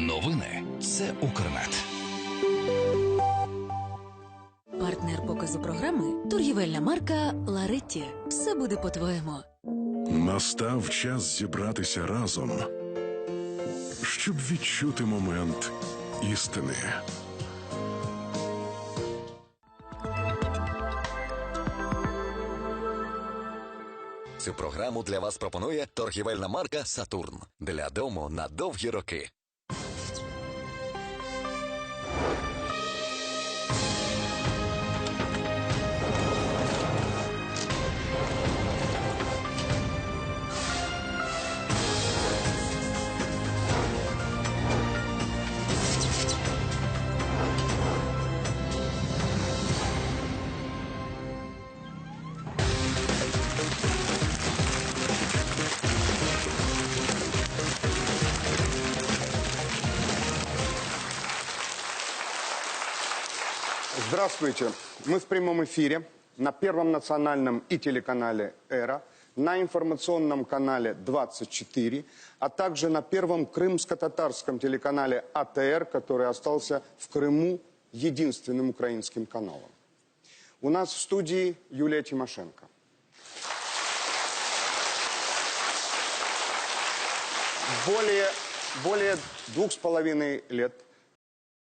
Новини це Укрнет. Партнер показу програми торгівельна марка Ларетті. Все буде по-твоєму. Настав час зібратися разом, щоб відчути момент істини. Цю програму для вас пропонує торгівельна марка Сатурн для дому на довгі роки. Здравствуйте. Мы в прямом эфире на Первом национальном и телеканале «Эра», на информационном канале 24, а также на Первом крымско-татарском телеканале АТР, который остался в Крыму единственным украинским каналом. У нас в студии Юлия Тимошенко. Более, более двух с половиной лет